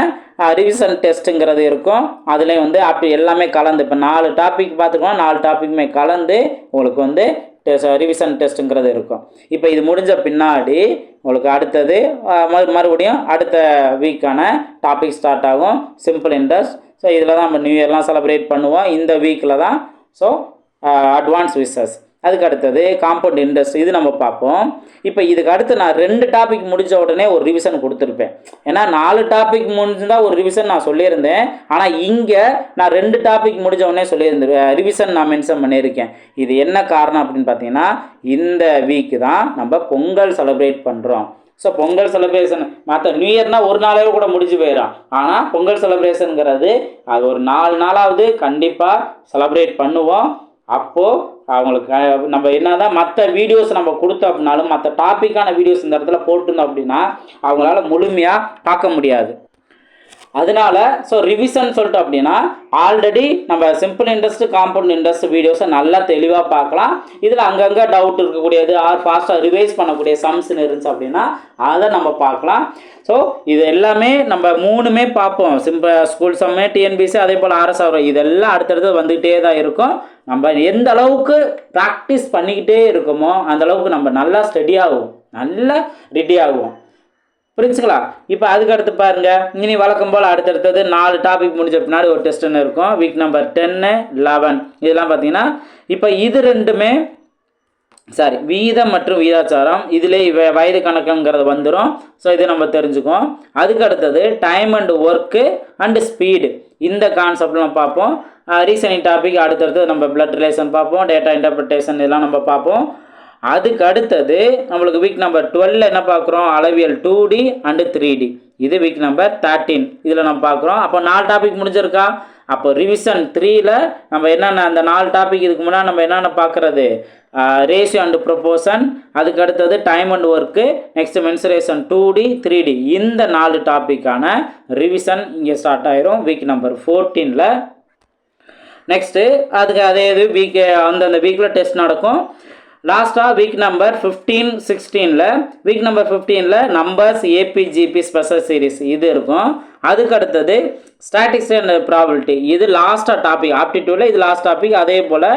ரிவிஷன் டெஸ்ட்டுங்கிறது இருக்கும். அதுலேயும் வந்து அப்படி எல்லாமே கலந்து இப்போ நாலு டாபிக் பார்த்துக்கோங்க நாலு டாப்பிக்குமே கலந்து உங்களுக்கு வந்து டெஸ்ட் ரிவிஷன் டெஸ்ட்டுங்கிறது இருக்கும். இப்போ இது முடிஞ்ச பின்னாடி உங்களுக்கு அடுத்தது மறு மறுபடியும் அடுத்த வீக்கான டாபிக் ஸ்டார்ட் ஆகும். சிம்பிள் இன்ட்ரெஸ்ட் ஸோ இதில் தான் நம்ம நியூ இயர்லாம் செலிப்ரேட் பண்ணுவோம். இந்த வீக்கில் தான் ஸோ அட்வான்ஸ் விசஸ் அதுக்கு அடுத்தது காம்பவுண்ட் இன்ட்ரெஸ்ட் இது நம்ம பார்ப்போம். இப்போ இதுக்கு அடுத்து நான் ரெண்டு டாபிக் முடிஞ்ச உடனே ஒரு ரிவிஷன் கொடுத்துருப்பேன். ஏன்னா நாலு டாபிக் முடிஞ்சுதா ஒரு ரிவிஷன் நான் சொல்லியிருந்தேன். ஆனால் இங்கே நான் ரெண்டு டாபிக் முடிஞ்ச உடனே சொல்லியிருந்தேன் ரிவிஷன் நான் மென்ஷன் பண்ணியிருக்கேன். இது என்ன காரணம் அப்படின்னு பார்த்தீங்கன்னா இந்த வீக்கு தான் நம்ம பொங்கல் செலிப்ரேட் பண்ணுறோம் ஸோ பொங்கல் செலிப்ரேஷன் மற்ற நியூ இயர்னால் ஒரு நாளாவே கூட முடிஞ்சு போயிடும் ஆனால் பொங்கல் செலிப்ரேஷனுங்கிறது அது ஒரு நாலு நாளாவது கண்டிப்பாக செலப்ரேட் பண்ணுவோம். அப்போது அவங்களுக்கு நம்ம என்ன தான் மற்ற வீடியோஸ் நம்ம கொடுத்தோம் அப்படின்னாலும் மற்ற டாப்பிக்கான வீடியோஸ் இந்த இடத்துல போட்டிருந்தோம் அப்படின்னா அவங்களால முழுமையாக பார்க்க முடியாது. அதனால ஸோ ரிவிஷன் சொல்லிட்டு அப்படின்னா ஆல்ரெடி நம்ம சிம்பிள் இன்ட்ரெஸ்ட் காம்பவுண்ட் இன்ட்ரெஸ்ட் வீடியோஸை நல்லா தெளிவாக பார்க்கலாம். இதில் அங்கங்கே டவுட் இருக்கக்கூடியது ஆர் ஃபாஸ்ட்டாக ரிவைஸ் பண்ணக்கூடிய சம்ஸ்னு இருந்துச்சு அப்படின்னா அதை நம்ம பார்க்கலாம். ஸோ இது எல்லாமே நம்ம மூணுமே பார்ப்போம். சிம்பிள் ஸ்கூல் சம்மே டிஎன்பிசி அதே போல் ஆர்எஸ் ஆர் இதெல்லாம் அடுத்தடுத்து வந்துகிட்டே தான் இருக்கும். நம்ம எந்த அளவுக்கு ப்ராக்டிஸ் பண்ணிக்கிட்டே இருக்கோமோ அந்த அளவுக்கு நம்ம நல்லா ஸ்டடி ஆகும். நல்லா ரெடி ஆகுவோம். புரிஞ்சுங்களா? இப்போ அதுக்கு அடுத்து பாருங்கள் இனி வழக்கம் போல் அடுத்தடுத்தது நாலு டாபிக் முடிஞ்ச பின்னாடி ஒரு டெஸ்ட்னு இருக்கும். வீக் நம்பர் டென்னு லெவன் இதெல்லாம் பார்த்தீங்கன்னா இப்போ இது ரெண்டுமே சாரி வீதம் மற்றும் வீதாச்சாரம் இதிலே வ வயது கணக்குங்கிறது வந்துடும் ஸோ இதை நம்ம தெரிஞ்சுக்குவோம். அதுக்கு அடுத்தது time and work and speed இந்த கான்செப்ட்லாம் பார்ப்போம். ரீசனிங் டாபிக் அடுத்தடுத்து நம்ம பிளட் ரிலேஷன் பார்ப்போம். டேட்டா இன்டர்பிரிட்டேஷன் இதெல்லாம் நம்ம பார்ப்போம். அதுக்கு அடுத்தது நம்மளுக்கு வீக் நம்பர் டுவெல்ல என்ன பார்க்குறோம்? அளவியல் two D and three D இது வீக் நம்பர் தேர்ட்டீன் இதில் நம்ம பார்க்குறோம். அப்போ நாலு டாபிக் முடிஞ்சிருக்கா? அப்போ ரிவிஷன் த்ரீயில் நம்ம என்னென்ன அந்த நாலு டாபிக் இதுக்கு முன்னாடி நம்ம என்னென்ன பார்க்குறது? ரேஷியோ அண்டு ப்ரொபோஷன் அதுக்கு அடுத்தது time and work next mensuration two D three D இந்த நாலு டாப்பிக்கான ரிவிஷன் இங்கே ஸ்டார்ட் ஆயிரும். வீக் நம்பர் ஃபோர்டீனில் நெக்ஸ்ட்டு அதுக்கு அதே இது வீக் அந்தந்த வீக்கில் டெஸ்ட் நடக்கும். லாஸ்ட்டாக வீக் நம்பர் ஃபிஃப்டீன் சிக்ஸ்டீனில் week number ஃபிஃப்டீனில் numbers AP GP special series இது இருக்கும். அதுக்கு அடுத்தது ஸ்டாட்டிக்ஸ் அண்ட் ப்ராபிலிட்டி இது லாஸ்ட்டாக டாபிக் ஆப்டிடியூடில் இது லாஸ்ட் டாபிக் அதே போல்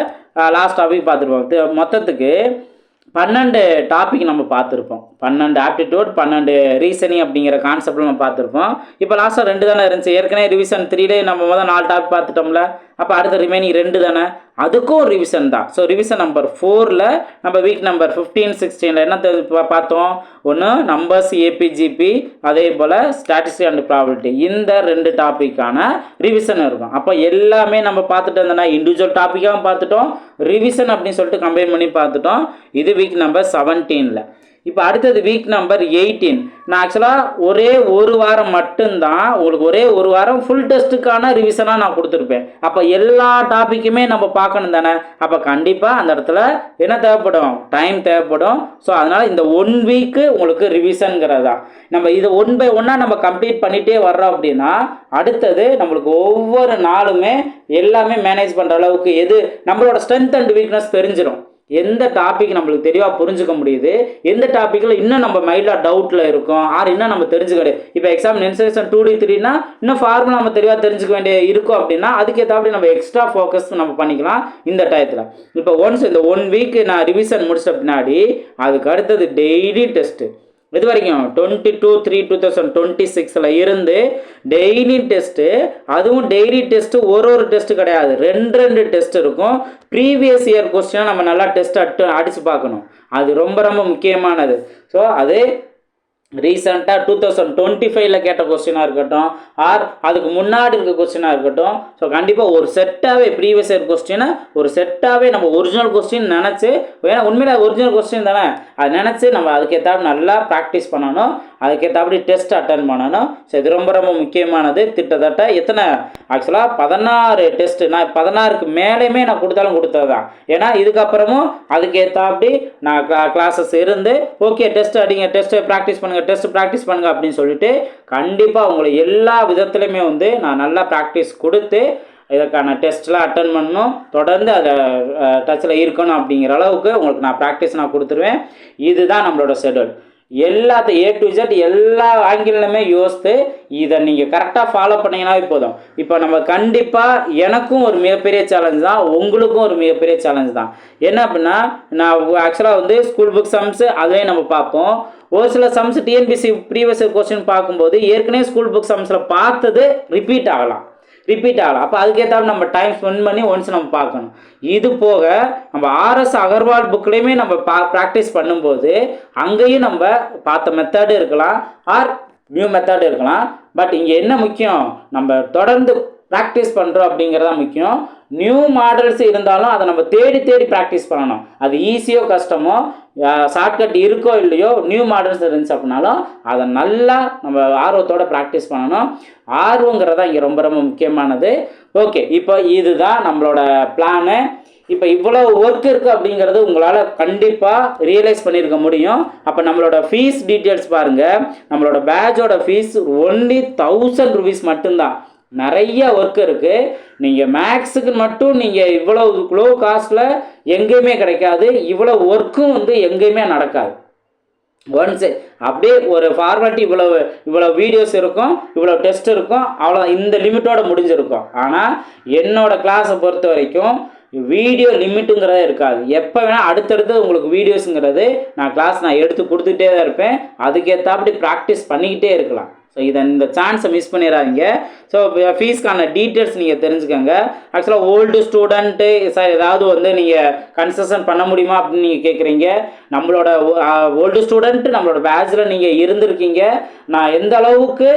லாஸ்ட் டாபிக் பார்த்துருப்போம். மொத்தத்துக்கு பன்னெண்டு டாபிக் நம்ம பார்த்துருப்போம். பன்னெண்டு ஆப்டிடியூட் பன்னெண்டு ரீசனிங் அப்படிங்கிற கான்செப்ட் நம்ம பார்த்துருப்போம். இப்போ லாஸ்ட்டாக ரெண்டு தானே இருந்துச்சு. ஏற்கனவே ரிவிஷன் த்ரீலே நம்ம முதல் நாலு டாபிக் பார்த்துட்டோம்ல. அப்போ அடுத்த ரிமைனிங் ரெண்டு தானே? அதுக்கும் ரிவிஷன் தான். ஸோ ரிவிஷன் நம்பர் ஃபோரில் நம்ம வீக் நம்பர் ஃபிஃப்டீன் சிக்ஸ்டீனில் என்ன பார்த்தோம்? ஒன்று நம்பர்ஸ் ஏபிஜிபி அதே போல் ஸ்டாட்டிஸ்டிக் அண்ட் ப்ராபிலிட்டி இந்த ரெண்டு டாப்பிக்கான ரிவிஷன் இருக்கும். அப்போ எல்லாமே நம்ம பார்த்துட்டு இருந்தோம்னா இண்டிவிஜுவல் டாப்பிக்காகவும் பார்த்துட்டோம். ரிவிஷன் அப்படின்னு சொல்லிட்டு கம்பைன் பண்ணி பார்த்துட்டோம். இது வீக் நம்பர் செவன்டீனில் இப்போ அடுத்தது வீக் நம்பர் எயிட்டீன் நான் ஆக்சுவலாக ஒரே ஒரு வாரம் மட்டும்தான் உங்களுக்கு ஒரே ஒரு வாரம் ஃபுல் டெஸ்ட்டுக்கான ரிவிஷனாக நான் கொடுத்துருப்பேன். அப்போ எல்லா டாப்பிக்குமே நம்ம பார்க்கணும் தானே? அப்போ கண்டிப்பாக அந்த இடத்துல என்ன தேவைப்படும்? டைம் தேவைப்படும். ஸோ அதனால் இந்த ஒன் வீக்கு உங்களுக்கு ரிவிஷனுங்கிறது தான் நம்ம இது ஒன் பை ஒன்னாக நம்ம கம்ப்ளீட் பண்ணிகிட்டே வர்றோம் அப்படின்னா அடுத்தது நம்மளுக்கு ஒவ்வொரு நாளுமே எல்லாமே மேனேஜ் பண்ணுற அளவுக்கு எது நம்மளோட ஸ்ட்ரென்த் அண்ட் வீக்னஸ் தெரிஞ்சிடும் எந்த டாபிக் நம்மளுக்கு தெளிவாக புரிஞ்சுக்க முடியுது? எந்த டாப்பிக்கில் இன்னும் நம்ம மைண்டில் டவுட்டில் இருக்கும்? ஆர் இன்னும் நம்ம தெரிஞ்சுக்கிடு இப்போ எக்ஸாம் நென்சேஷன் டூ டி த்ரீனா இன்னும் ஃபார்முலா நம்ம தெளிவாக தெரிஞ்சுக்க வேண்டிய இருக்கும் அப்படின்னா அதுக்கு ஏற்றாப்படி நம்ம எக்ஸ்ட்ரா ஃபோக்கஸ் நம்ம பண்ணிக்கலாம் இந்த டயத்தில். இப்போ ஒன்ஸ் இந்த ஒன் வீக் நான் ரிவிஷன் முடிச்ச பின்னாடி அதுக்கு அடுத்தது டெய்லி டெஸ்ட்டு இது வரைக்கும் twenty two three two thousand twenty சிக்ஸில் இருந்து டெய்லி டெஸ்ட்டு அதுவும் டெய்லி டெஸ்ட்டு ஒரு ஒரு டெஸ்ட்டு கிடையாது. ரெண்டு ரெண்டு டெஸ்ட் இருக்கும். ப்ரீவியஸ் இயர் கொஸ்டினை நம்ம நல்லா டெஸ்ட் அட்டு அடித்து பார்க்கணும். அது ரொம்ப ரொம்ப முக்கியமானது. ஸோ அது ரீசெண்டாக டூ தௌசண்ட் டுவெண்ட்டி ஃபைவ்ல கேட்ட கொஸ்டினாக இருக்கட்டும் ஆர் அதுக்கு முன்னாடி இருக்க கொஸ்டினாக இருக்கட்டும் ஸோ கண்டிப்பாக ஒரு செட்டாகவே ப்ரீவியஸ் இயர் கொஸ்டினை ஒரு செட்டாகவே நம்ம ஒரிஜினல் கொஸ்டின் நினச்சி ஏன்னா உண்மையில் ஒரிஜினல் கொஸ்டின் தானே அது நினச்சி நம்ம அதுக்கேற்ற நல்லா ப்ராக்டிஸ் பண்ணணும். அதுக்கேற்றாப்படி டெஸ்ட் அட்டன் பண்ணணும். ஸோ இது ரொம்ப ரொம்ப முக்கியமானது. கிட்டத்தட்ட எத்தனை? ஆக்சுவலாக பதினாறு டெஸ்ட்டு நான் பதினாறுக்கு மேலேயுமே நான் கொடுத்தாலும் கொடுத்தது தான் ஏன்னா இதுக்கப்புறமும் அதுக்கேற்றாப்படி நான் கிளாஸஸ் இருந்து ஓகே டெஸ்ட் அடிங்க டெஸ்ட்டு ப்ராக்டிஸ் பண்ணுங்கள் டெஸ்ட் ப்ராக்டிஸ் பண்ணுங்க அப்படின்னு சொல்லிட்டு கண்டிப்பாக உங்களை எல்லா விதத்துலையுமே வந்து நான் நல்லா ப்ராக்டிஸ் கொடுத்து இதற்கான டெஸ்ட்லாம் அட்டன் பண்ணணும். தொடர்ந்து அதை டச்சில் இருக்கணும் அப்படிங்கிற அளவுக்கு உங்களுக்கு நான் ப்ராக்டிஸ் நான் கொடுத்துருவேன். இதுதான் நம்மளோட ஷெடியூல் எல்லாத்த ஏ டு Z எல்லா ஆங்கிலமே யோசித்து இதை நீங்கள் கரெக்டாக ஃபாலோ பண்ணீங்கன்னாவே போதும். இப்போ நம்ம கண்டிப்பாக எனக்கும் ஒரு மிகப்பெரிய சேலஞ்ச் தான் உங்களுக்கும் ஒரு மிகப்பெரிய சேலஞ்ச் தான். என்ன அப்படின்னா நான் ஆக்சுவலாக வந்து ஸ்கூல் புக் சம்ஸ் அதுலேயும் நம்ம பார்ப்போம். ஒரு சில சம்ஸ் டிஎன்பிசி ப்ரீவியஸ் கொஸ்டின் பார்க்கும்போது ஏற்கனவே ஸ்கூல் புக் சம்ஸில் பார்த்தது ரிப்பீட் ஆகலாம். ரிப்பீட் ஆகலாம். அப்போ அதுக்கேற்றாலும் நம்ம டைம் ஸ்பெண்ட் பண்ணி ஒன்ஸ் நம்ம பார்க்கணும். இது போக நம்ம ஆர்எஸ் அகர்வால் புக்லேயுமே நம்ம பா ப்ராக்டிஸ் பண்ணும்போது அங்கேயும் நம்ம பார்த்த மெத்தடு இருக்கலாம் ஆர் நியூ மெத்தடு இருக்கலாம். பட் இங்கே என்ன முக்கியம்? நம்ம தொடர்ந்து ப்ராக்டிஸ் பண்ணுறோம் அப்படிங்கிறதான் முக்கியம். நியூ மாடல்ஸ் இருந்தாலும் அதை நம்ம தேடி தேடி ப்ராக்டிஸ் பண்ணணும். அது ஈஸியோ கஷ்டமோ ஷார்ட்கட் இருக்கோ இல்லையோ நியூ மாடல்ஸ் இருந்துச்சு அப்படின்னாலும் அதை நல்லா நம்ம ஆர்வத்தோட ப்ராக்டிஸ் பண்ணணும். ஆர்வங்கிறது இங்கே ரொம்ப ரொம்ப முக்கியமானது. ஓகே இப்போ இதுதான் நம்மளோட பிளானு இப்போ இவ்வளோ ஒர்க் இருக்குது அப்படிங்கிறது உங்களால் கண்டிப்பாக ரியலைஸ் பண்ணியிருக்க முடியும். அப்போ நம்மளோட ஃபீஸ் டீட்டெயில்ஸ் பாருங்கள் நம்மளோட பேட்சோட ஃபீஸ் ஒன்லி தௌசண்ட் ருபீஸ் மட்டும்தான். நிறைய ஒர்க் இருக்குது நீங்கள் மேக்ஸுக்கு மட்டும் நீங்கள் இவ்வளோ லோ காஸ்ட்டில் எங்கேயுமே கிடைக்காது. இவ்வளோ ஒர்க்கும் வந்து எங்கேயுமே நடக்காது. ஒன்ஸ் அப்படியே ஒரு ஃபார்மாலிட்டி இவ்வளோ இவ்வளோ வீடியோஸ் இருக்கும் இவ்வளோ டெஸ்ட் இருக்கும் அவ்வளோ இந்த லிமிட்டோட முடிஞ்சிருக்கும். ஆனால் என்னோடய கிளாஸை பொறுத்த வரைக்கும் வீடியோ லிமிட்டுங்கிறதே இருக்காது. எப்போ வேணால் அடுத்தடுத்து உங்களுக்கு வீடியோஸுங்கிறது நான் கிளாஸ் நான் எடுத்து கொடுத்துட்டே தான் இருப்பேன். அதுக்கேற்றாப்படி ப்ராக்டிஸ் பண்ணிக்கிட்டே இருக்கலாம். ஸோ இதை இந்த சான்ஸை மிஸ் பண்ணிடாதீங்க ஸோ ஃபீஸ்க்கான டீட்டெயில்ஸ் நீங்கள் தெரிஞ்சுக்கோங்க. ஆக்சுவலாக ஓல்டு ஸ்டூடெண்ட்டு சார் ஏதாவது வந்து நீங்கள் கன்செஷன் பண்ண முடியுமா அப்படின்னு நீங்கள் கேட்குறீங்க நம்மளோட ஓல்டு ஸ்டூடெண்ட்டு நம்மளோட பேட்சில் நீங்கள் இருந்திருக்கீங்க. நான் எந்த அளவுக்கு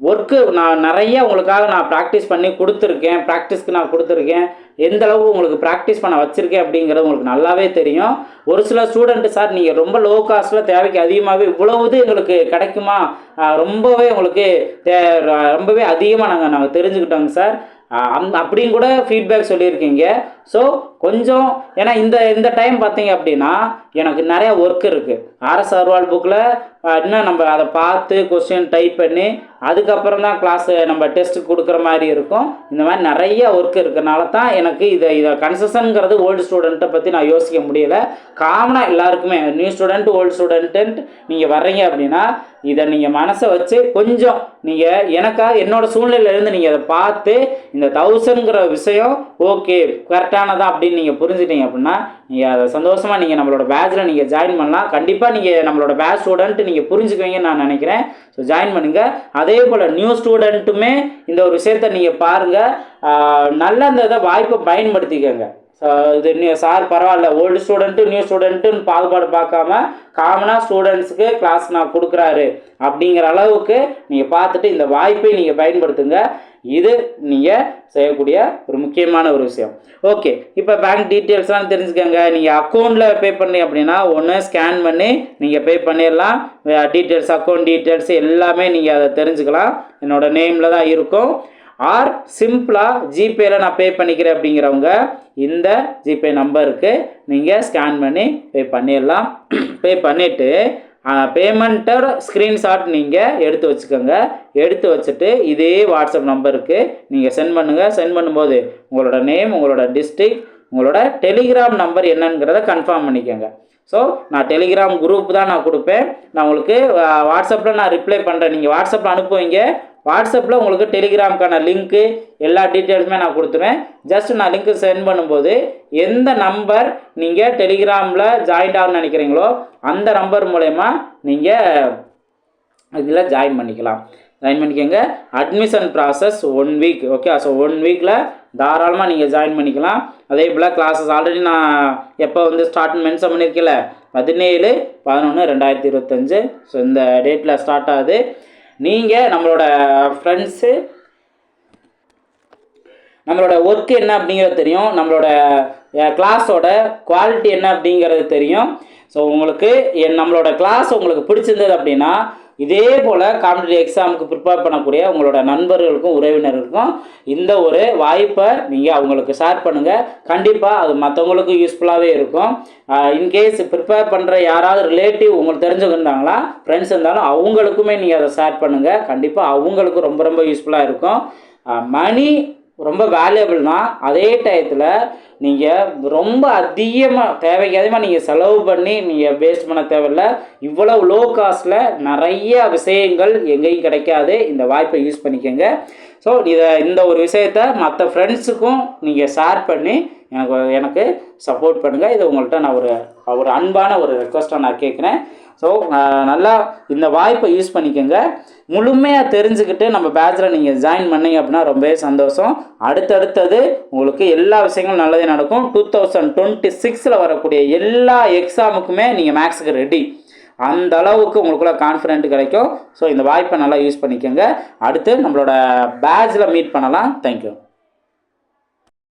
ஒர்க்கு நான் நிறைய உங்களுக்காக நான் ப்ராக்டிஸ் பண்ணி கொடுத்துருக்கேன் ப்ராக்டிஸ்க்கு நான் கொடுத்துருக்கேன். எந்த அளவுக்கு உங்களுக்கு ப்ராக்டிஸ் பண்ண வச்சுருக்கேன் அப்படிங்கிறது உங்களுக்கு நல்லாவே தெரியும். ஒரு சில ஸ்டூடெண்ட்டு சார் நீங்கள் ரொம்ப லோ காஸ்ட்டில் தேவைக்கு அதிகமாகவே இவ்வளவு எங்களுக்கு கிடைக்குமா? ரொம்பவே உங்களுக்கு தே ரொம்பவே அதிகமாக நாங்கள் நாங்கள் தெரிஞ்சுக்கிட்டோங்க சார் அந் அப்படின்னு கூட ஃபீட்பேக் சொல்லியிருக்கீங்க. ஸோ கொஞ்சம் ஏன்னா இந்த இந்த டைம் பார்த்தீங்க அப்படின்னா எனக்கு நிறைய ஒர்க் இருக்குது ஆர்எஸ் அர்வால் புக்கில் இன்னும் நம்ம அதை பார்த்து கொஸ்டின் டைப் பண்ணி அதுக்கப்புறம் தான் கிளாஸ் நம்ம டெஸ்ட் கொடுக்குற மாதிரி இருக்கும். இந்த மாதிரி நிறைய ஒர்க் இருக்கனால தான் எனக்கு இதை இதை கன்செஷனுங்கிறது ஓல்டு ஸ்டூடெண்ட்டை பற்றி நான் யோசிக்க முடியல. காமனாக எல்லாருக்குமே நியூ ஸ்டூடெண்ட் ஓல்டு ஸ்டூடெண்ட்டு நீங்கள் வர்றீங்க அப்படின்னா இதை நீங்கள் மனசை வச்சு கொஞ்சம் நீங்கள் எனக்காக என்னோடய சூழ்நிலையிலேருந்து நீங்கள் அதை பார்த்து இந்த தௌசண்ட்ங்கிற விஷயம் ஓகே கரெக்டானதான் அப்படின்னு நீங்கள் புரிஞ்சுட்டீங்க அப்படின்னா நீங்கள் அதை சந்தோஷமாக நீங்கள் நம்மளோட பேட்சில் நீங்கள் ஜாயின் பண்ணலாம். கண்டிப்பாக நீங்கள் நம்மளோட பேட்ச் ஸ்டூடெண்ட் நீங்கள் புரிஞ்சுக்குவீங்கன்னு நான் நினைக்கிறேன். ஸோ ஜாயின் பண்ணுங்கள் அதே போல் நியூ ஸ்டூடெண்ட்டுமே இந்த ஒரு விஷயத்தை நீங்கள் பாருங்கள் நல்ல அந்த இதை வாய்ப்பை பயன்படுத்திக்கோங்க. இது நியூ சார் பரவாயில்ல. ஓல்டு ஸ்டூடெண்ட்டு நியூ ஸ்டூடெண்ட்டுன்னு பாகுபாடு பார்க்காம காமனாக ஸ்டூடெண்ட்ஸுக்கு கிளாஸ் நான் கொடுக்குறாரு அப்படிங்கிற அளவுக்கு நீங்கள் பார்த்துட்டு இந்த வாய்ப்பை நீங்கள் பயன்படுத்துங்க. இது நீங்கள் செய்யக்கூடிய ஒரு முக்கியமான ஒரு விஷயம். ஓகே இப்போ பேங்க் டீட்டெயில்ஸ்லாம் தெரிஞ்சுக்கோங்க. நீங்கள் அக்கௌண்ட்டில் பே பண்ணி அப்படின்னா ஒன்று ஸ்கேன் பண்ணி நீங்கள் பே பண்ணிடலாம் டீட்டெயில்ஸ் அக்கௌண்ட் டீட்டெயில்ஸ் எல்லாமே நீங்கள் அதை தெரிஞ்சுக்கலாம். என்னோட நேமில் தான் இருக்கும். ஆர் சிம்பிளாக ஜிபேயில் நான் பே பண்ணிக்கிறேன் அப்படிங்கிறவங்க இந்த ஜிபே நம்பருக்கு நீங்கள் ஸ்கேன் பண்ணி பே பண்ணிடலாம் பே பண்ணிவிட்டு பேமெண்ட்டோட ஸ்க்ரீன்ஷாட் நீங்கள் எடுத்து வச்சுக்கோங்க. எடுத்து வச்சுட்டு இதே வாட்ஸ்அப் நம்பருக்கு நீங்கள் சென்ட் பண்ணுங்கள் சென்ட் பண்ணும்போது உங்களோட நேம் உங்களோட டிஸ்ட்ரிக் உங்களோட டெலிகிராம் நம்பர் என்னங்கிறத கன்ஃபார்ம் பண்ணிக்கோங்க. ஸோ நான் டெலிகிராம் குரூப் தான் நான் கொடுப்பேன். நான் உங்களுக்கு வாட்ஸ்அப்பில் நான் ரிப்ளை பண்ணுறேன் நீங்கள் வாட்ஸ்அப்பில் அனுப்புவீங்க. வாட்ஸ்அப்பில் உங்களுக்கு டெலிகிராமுக்கான லிங்க்கு எல்லா டீட்டெயில்ஸுமே நான் கொடுத்துருவேன். ஜஸ்ட் நான் லிங்க்கு சென்ட் பண்ணும்போது எந்த நம்பர் நீங்கள் டெலிகிராமில் ஜாயின்ட் ஆகணும்னு நினைக்கிறீங்களோ அந்த நம்பர் மூலயமா நீங்கள் இதில் ஜாயின் பண்ணிக்கலாம். ஜாயின் பண்ணிக்கோங்க. Admission process one week okay so one வீக்கில் தாராளமாக நீங்கள் ஜாயின் பண்ணிக்கலாம். அதே போல் கிளாஸஸ் ஆல்ரெடி நான் எப்போ வந்து ஸ்டார்ட் மென்ஷன் பண்ணியிருக்கல பதினேழு பதினொன்று ரெண்டாயிரத்தி இருபத்தஞ்சு. ஸோ இந்த டேட்டில் ஸ்டார்ட் ஆகுது. நீங்கள் நம்மளோட ஃப்ரெண்ட்ஸு நம்மளோட ஒர்க் என்ன அப்படிங்கிறது தெரியும். நம்மளோட கிளாஸோட குவாலிட்டி என்ன அப்படிங்கிறது தெரியும். ஸோ உங்களுக்கு என் நம்மளோட கிளாஸ் உங்களுக்கு பிடிச்சிருந்தது அப்படின்னா இதே போல் காம்படிட்டிவ் எக்ஸாமுக்கு ப்ரிப்பேர் பண்ணக்கூடிய உங்களோட நண்பர்களுக்கும் உறவினர்களுக்கும் இந்த ஒரு வாய்ப்பை நீங்கள் அவங்களுக்கு ஷேர் பண்ணுங்கள் கண்டிப்பாக அது மற்றவங்களுக்கும் யூஸ்ஃபுல்லாகவே இருக்கும். இன்கேஸ் ப்ரிப்பேர் பண்ணுற யாராவது ரிலேட்டிவ் உங்களுக்கு தெரிஞ்சவங்க இருந்தாங்களா ஃப்ரெண்ட்ஸ் இருந்தாலும் அவங்களுக்குமே நீங்கள் அதை ஷேர் பண்ணுங்கள் கண்டிப்பாக அவங்களுக்கும் ரொம்ப ரொம்ப யூஸ்ஃபுல்லாக இருக்கும். மணி ரொம்ப வேல்யூபிள் தான் அதே டயத்தில் நீங்கள் ரொம்ப அதிகமாக தேவைக்கு அதிகமாக நீங்கள் செலவு பண்ணி நீங்கள் வேஸ்ட் பண்ண தேவையில்ல. இவ்வளோ லோ காஸ்ட்டில் நிறைய விஷயங்கள் எங்கேயும் கிடைக்காது. இந்த வாய்ப்பை யூஸ் பண்ணிக்கோங்க. ஸோ இதை இந்த ஒரு விஷயத்த மற்ற ஃப்ரெண்ட்ஸுக்கும் நீங்கள் ஷேர் பண்ணி எனக்கு எனக்கு சப்போர்ட் பண்ணுங்கள் இது உங்கள்கிட்ட நான் ஒரு ஒரு அன்பான ஒரு ரெக்வஸ்ட்டாக நான் கேட்குறேன். ஸோ நல்லா இந்த வாய்ப்பை யூஸ் பண்ணிக்கோங்க. முழுமையாக தெரிஞ்சுக்கிட்டு நம்ம பேட்சில் நீங்கள் ஜாயின் பண்ணீங்க அப்படின்னா ரொம்பவே சந்தோஷம். அடுத்தடுத்தது உங்களுக்கு எல்லா விஷயங்களும் நல்லதே நடக்கும். டூ தௌசண்ட் டுவெண்ட்டி சிக்ஸில் வரக்கூடிய எல்லா எக்ஸாமுக்குமே நீங்கள் மேக்ஸுக்கு ரெடி அந்த அளவுக்கு உங்களுக்குள்ள கான்ஃபிடென்ட் கிடைக்கும். ஸோ இந்த வாய்ப்பை நல்லா யூஸ் பண்ணிக்கோங்க. அடுத்து நம்மளோட பேட்சில் மீட் பண்ணலாம். தேங்க்யூ